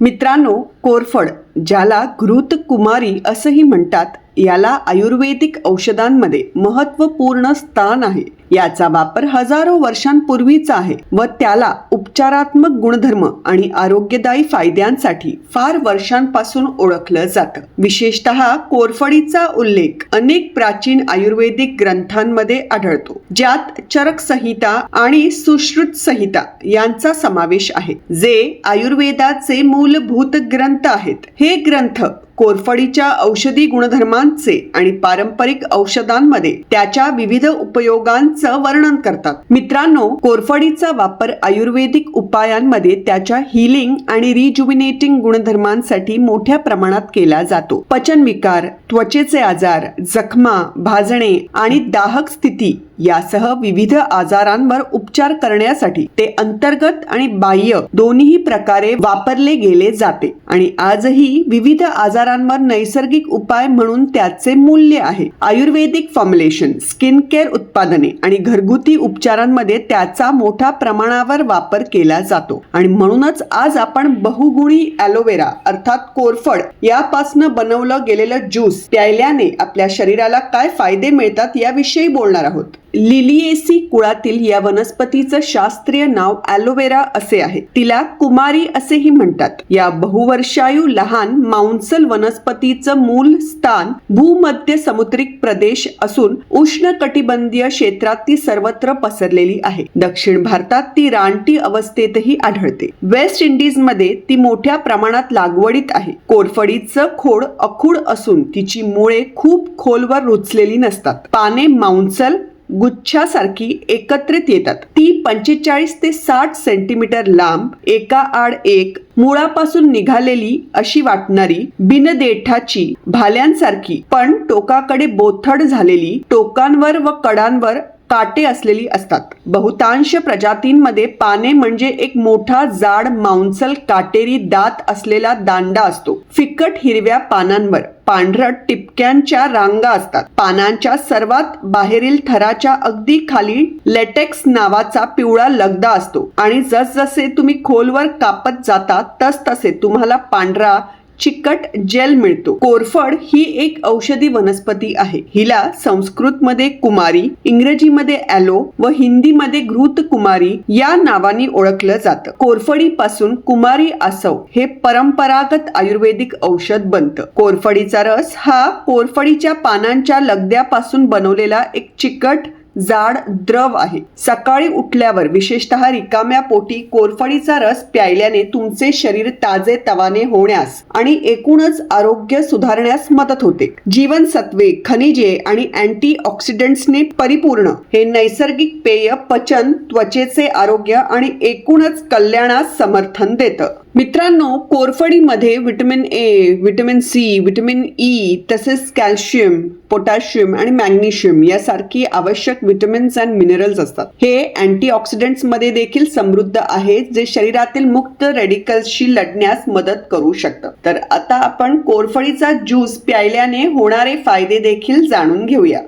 मित्रांनो कोरफड ज्याला घृत कुमारी असंही म्हणतात याला आयुर्वेदिक औषधांमध्ये महत्त्वपूर्ण स्थान आहे. याचा वापर हजारो वर्षांपूर्वीचा आहे व त्याला उपचारात्मक गुणधर्म आणि आरोग्यदायी फायद्यांसाठी फार वर्षांपासून ओळखलं जातं. विशेषतः कोरफडीचा उल्लेख अनेक प्राचीन आयुर्वेदिक ग्रंथांमध्ये आढळतो ज्यात चरक संहिता आणि सुश्रुत संहिता यांचा समावेश आहे जे आयुर्वेदाचे मूलभूत ग्रंथ आहेत. हे ग्रंथ कोरफडीच्या औषधी गुणधर्मांचे आणि पारंपरिक औषधांमध्ये त्याच्या विविध उपयोगांचं वर्णन करतात. मित्रांनो कोरफडीचा वापर आयुर्वेदिक उपायांमध्ये त्याच्या हिलिंग आणि रिजुविनेटिंग गुणधर्मांसाठी मोठ्या प्रमाणात केला जातो. पचनविकार त्वचेचे आजार जखमा भाजणे आणि दाहक स्थिती यासह विविध आजारांवर उपचार करण्यासाठी ते अंतर्गत आणि बाह्य दोन्ही प्रकारे वापरले गेले जाते. आणि आजही विविध आजारांवर नैसर्गिक उपाय म्हणून त्याचे मूल्य आहे. आयुर्वेदिक फॉर्म्युलेशन स्किन केअर उत्पादने आणि घरगुती उपचारांमध्ये त्याचा मोठ्या प्रमाणावर वापर केला जातो. आणि म्हणूनच आज आपण बहुगुणी ॲलोवेरा अर्थात कोरफड यापासनं बनवलं गेलेलं ज्यूस प्यायल्याने आपल्या शरीराला काय फायदे मिळतात याविषयी बोलणार आहोत. लिलिएसी कुळातील या वनस्पतीचं शास्त्रीय नाव ॲलोवेरा असे आहे. तिला कुमारी असेही म्हणतात. या बहुवर्षायू लहान मांसल वनस्पतीचं मूल स्थान भूमध्य समुद्रिक प्रदेश असून उष्ण कटिबंधीय क्षेत्रात ती सर्वत्र पसरलेली आहे. दक्षिण भारतात ती रानटी अवस्थेतही आढळते. वेस्ट इंडिजमध्ये ती मोठ्या प्रमाणात लागवडीत आहे. कोरफडीचं खोड अखूड असून तिची मुळे खूप खोलवर रुचलेली नसतात. पाने मांसल गुच्छासारखी एकत्रित येतात. ती पंचेचाळीस ते साठ सेंटीमीटर लांब एका आड एक मुळापासून निघालेली अशी वाटणारी बिनदेठाची भाल्यांसारखी पण टोकाकडे बोथड झालेली टोकांवर व कडांवर काटे असलेली असतात. बहुतांश प्रजातींमध्ये पाने म्हणजे एक मोठा जाड मांसल काटेरी दात असलेला दांडा असतो. फिकट हिरव्या पानांवर. पांढरट टिपक्यांच्या रांगा असतात. पानांच्या सर्वात बाहेरील थराच्या अगदी खाली लेटेक्स नावाचा पिवळा लगदा असतो. आणि जसजसे तुम्ही खोलवर कापत जाता तस तसे तुम्हाला पांढरा चिकट जेल मिळतो. कोरफड ही एक औषधी वनस्पती आहे. हिला संस्कृत मध्ये कुमारी इंग्रजीमध्ये ॲलो व हिंदीमध्ये घृत कुमारी या नावाने ओळखलं जातं. कोरफडी पासून कुमारी आसव हे परंपरागत आयुर्वेदिक औषध बनतं. कोरफडीचा रस हा कोरफडीच्या पानांच्या लगद्यापासून बनवलेला एक चिकट जाड द्रव आहे. सकाळी उठल्यावर विशेषतः रिकाम्या पोटी कोरफडीचा रस प्यायल्याने तुमचे शरीर ताजे तवाने होण्यास आणि एकूणच आरोग्य सुधारण्यास मदत होते. जीवनसत्वे खनिजे आणि अँटी ऑक्सिडंट्सने परिपूर्ण. हे नैसर्गिक पेय पचन त्वचेचे आरोग्य आणि एकूणच कल्याणास समर्थन देतं. मित्रांनो कोरफडीमध्ये vitamin A vitamin C vitamin E e, तसेच कॅल्शियम पोटॅशियम आणि मॅग्नेशियम यासारखी आवश्यक विटॅमिन्स अँड मिनरल्स असतात. हे अँटीऑक्सिडंट्समध्ये देखील समृद्ध आहेत जे शरीरातील मुक्त रेडिकल्सशी लढण्यास मदत करू शकतं. तर आता आपण कोरफडीचा ज्यूस प्यायल्याने होणारे फायदे देखील जाणून घेऊया.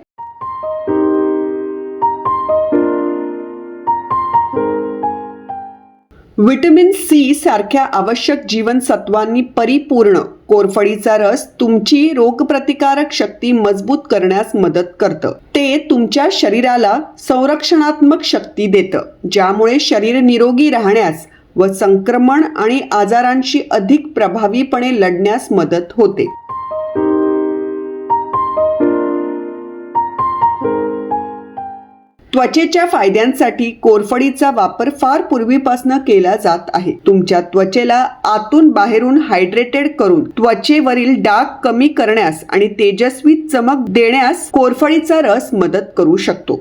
व्हिटॅमिन सी सारख्या आवश्यक जीवनसत्वांनी परिपूर्ण. कोरफडीचा रस तुमची रोगप्रतिकारक शक्ती मजबूत करण्यास मदत करतं. ते तुमच्या शरीराला संरक्षणात्मक शक्ती देतं. ज्यामुळे शरीर निरोगी राहण्यास व संक्रमण आणि आजारांशी अधिक प्रभावीपणे लढण्यास मदत होते. त्वचेच्या फायद्यांसाठी कोरफडीचा वापर फार पूर्वीपासून केला जात आहे. तुमच्या त्वचेला आतून बाहेरून हायड्रेटेड करून त्वचेवरील डाग कमी करण्यास आणि तेजस्वी चमक देण्यास कोरफडीचा रस मदत करू शकतो.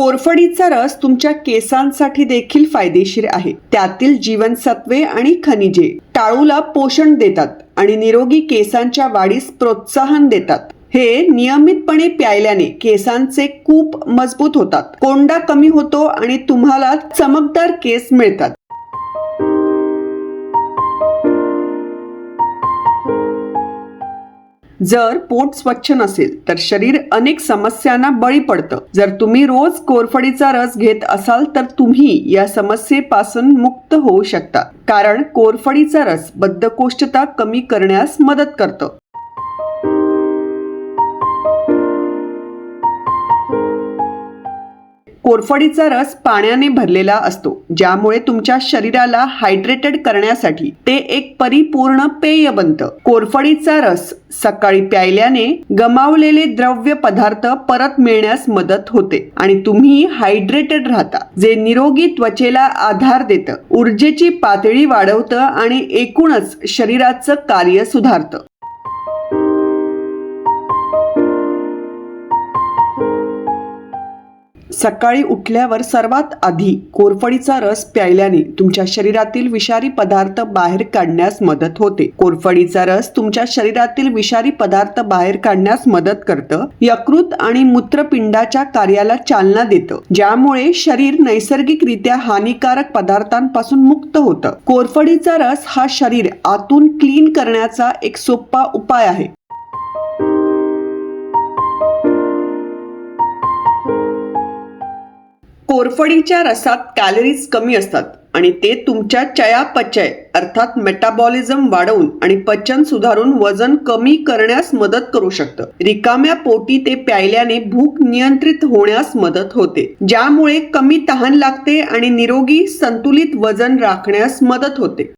कोरफडीचा रस तुमच्या केसांसाठी देखील फायदेशीर आहे. त्यातील जीवनसत्वे आणि खनिजे टाळूला पोषण देतात आणि निरोगी केसांच्या वाढीस प्रोत्साहन देतात. हे नियमितपणे प्यायल्याने केसांचे कूप मजबूत होतात. कोंडा कमी होतो आणि तुम्हाला चमकदार केस मिळतात. जर पोट स्वच्छ नसेल तर शरीर अनेक समस्यांना बळी पडतं. जर तुम्ही रोज कोरफडीचा रस घेत असाल तर तुम्ही या समस्येपासून मुक्त होऊ शकता. कारण कोरफडीचा रस बद्धकोष्ठता कमी करण्यास मदत करतं. कोरफडीचा रस पाण्याने भरलेला असतो ज्यामुळे तुमच्या शरीराला हायड्रेटेड करण्यासाठी ते एक परिपूर्ण पेय बनतं. कोरफडीचा रस सकाळी प्यायल्याने गमावलेले द्रव्य पदार्थ परत मिळण्यास मदत होते आणि तुम्ही हायड्रेटेड राहता जे निरोगी त्वचेला आधार देतं. ऊर्जेची पातळी वाढवतं आणि एकूणच शरीराचं कार्य सुधारतं. सकाळी उठल्यावर सर्वात आधी कोरफडीचा रस प्यायल्याने तुमच्या शरीरातील विषारी पदार्थ बाहेर काढण्यास मदत होते. कोरफडीचा रस तुमच्या शरीरातील विषारी पदार्थ बाहेर काढण्यास मदत करतं यकृत आणि मूत्रपिंडाच्या कार्याला चालना देतं ज्यामुळे शरीर नैसर्गिकरित्या हानिकारक पदार्थांपासून मुक्त होतं. कोरफडीचा रस हा शरीर आतून क्लीन करण्याचा एक सोपा उपाय आहे. कोरफडीच्या रसात कॅलरीज कमी असतात आणि ते तुमच्या चयापचय अर्थात मेटाबॉलिझम वाढवून आणि पचन सुधारून वजन कमी करण्यास मदत करू शकतं. रिकाम्या पोटी ते प्यायल्याने भूक नियंत्रित होण्यास मदत होते. ज्यामुळे कमी तहान लागते आणि निरोगी संतुलित वजन राखण्यास मदत होते.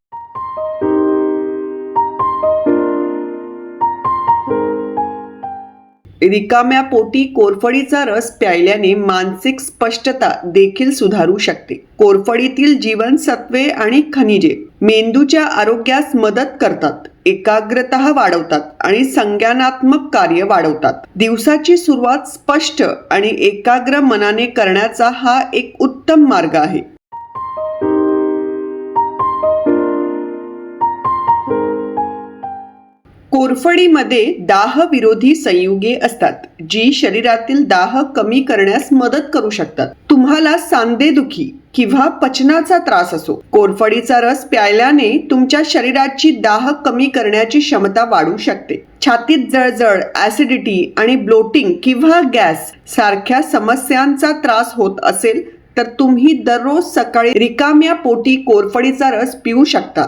रिकाम्या पोटी कोरफडीचा रस प्यायल्याने मानसिक स्पष्टता देखील सुधारू शकते. कोरफडीतील जीवनसत्वे आणि खनिजे मेंदूच्या आरोग्यास मदत करतात एकाग्रता वाढवतात आणि संज्ञानात्मक कार्य वाढवतात. दिवसाची सुरुवात स्पष्ट आणि एकाग्र मनाने करण्याचा हा एक उत्तम मार्ग आहे. कोरफडीमध्ये दाह विरोधी संयुगे असतात जी शरीरातील दाह कमी करण्यास मदत करू शकतात. तुम्हाला सांधेदुखी किंवा पचनाचा त्रास असो. कोरफडीचा रस प्यायल्याने तुमच्या शरीराची दाह कमी करण्याची क्षमता वाढू शकते. छातीत जळजळ ऍसिडिटी आणि ब्लोटिंग किंवा गॅस सारख्या समस्यांचा त्रास होत असेल तर तुम्ही दररोज सकाळी रिकाम्या पोटी कोरफडीचा रस पिऊ शकता.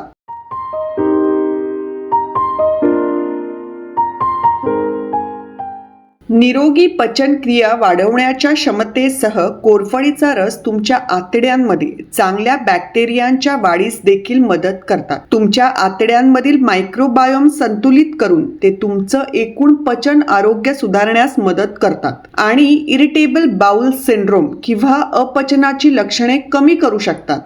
निरोगी पचनक्रिया वाढवण्याच्या क्षमतेसह कोरफडीचा रस तुमच्या आतड्यांमध्ये चांगल्या बॅक्टेरियांच्या वाढीस देखील मदत करतात. तुमच्या आतड्यांमधील मायक्रोबायोम संतुलित करून ते तुमचं एकूण पचन आरोग्य सुधारण्यास मदत करतात. आणि इरिटेबल बाउल सिंड्रोम किंवा अपचनाची लक्षणे कमी करू शकतात.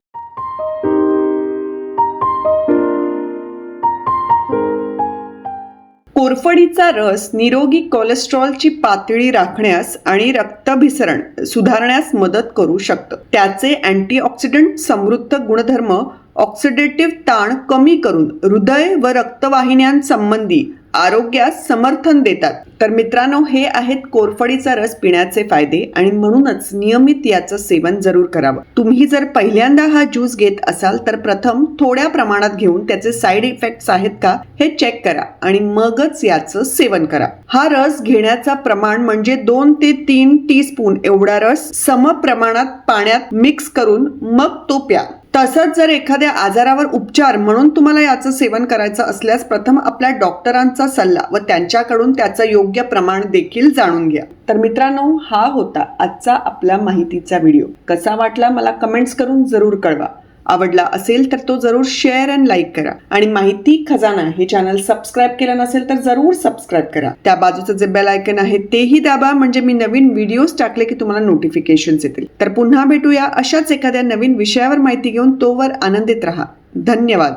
कोरफडीचा रस निरोगी कोलेस्ट्रॉलची पातळी राखण्यास आणि रक्तभिसरण सुधारण्यास मदत करू शकतं. त्याचे अँटीऑक्सिडंट समृद्ध गुणधर्म ऑक्सिडेटिव्ह ताण कमी करून हृदय व रक्तवाहिन्यांसंबंधी आरोग्यास समर्थन देतात. तर मित्रांनो हे आहेत कोरफडीचा रस पिण्याचे फायदे आणि म्हणूनच नियमित याचं सेवन जरूर करावं. तुम्ही जर पहिल्यांदा हा ज्यूस घेत असाल तर प्रथम थोड्या प्रमाणात घेऊन त्याचे साईड इफेक्ट्स आहेत का हे चेक करा आणि मगच याचं सेवन करा. हा रस घेण्याचा प्रमाण म्हणजे दोन ते तीन टी स्पून एवढा रस सम प्रमाणात पाण्यात मिक्स करून मग तो प्या. तसंच जर एखाद्या आजारावर उपचार म्हणून तुम्हाला याचं सेवन करायचं असल्यास प्रथम आपल्या डॉक्टरांचा सल्ला व त्यांच्याकडून त्याचं योग्य प्रमाण देखील जाणून घ्या. तर मित्रांनो हा होता आजचा आपला माहितीचा व्हिडिओ. कसा वाटला मला कमेंट्स करून जरूर कळवा. आवडला असेल तर तो जरूर शेअर अँड लाईक करा. आणि माहिती खजाना हे चॅनल सबस्क्राईब केलं नसेल तर जरूर सबस्क्राईब करा. त्या बाजूचं जे बेल आयकन आहे तेही दाबा. म्हणजे मी नवीन व्हिडिओज टाकले की तुम्हाला नोटिफिकेशन्स येतील. तर पुन्हा भेटूया अशाच एखाद्या नवीन विषयावर माहिती घेऊन तोवर आनंदित राहा. धन्यवाद.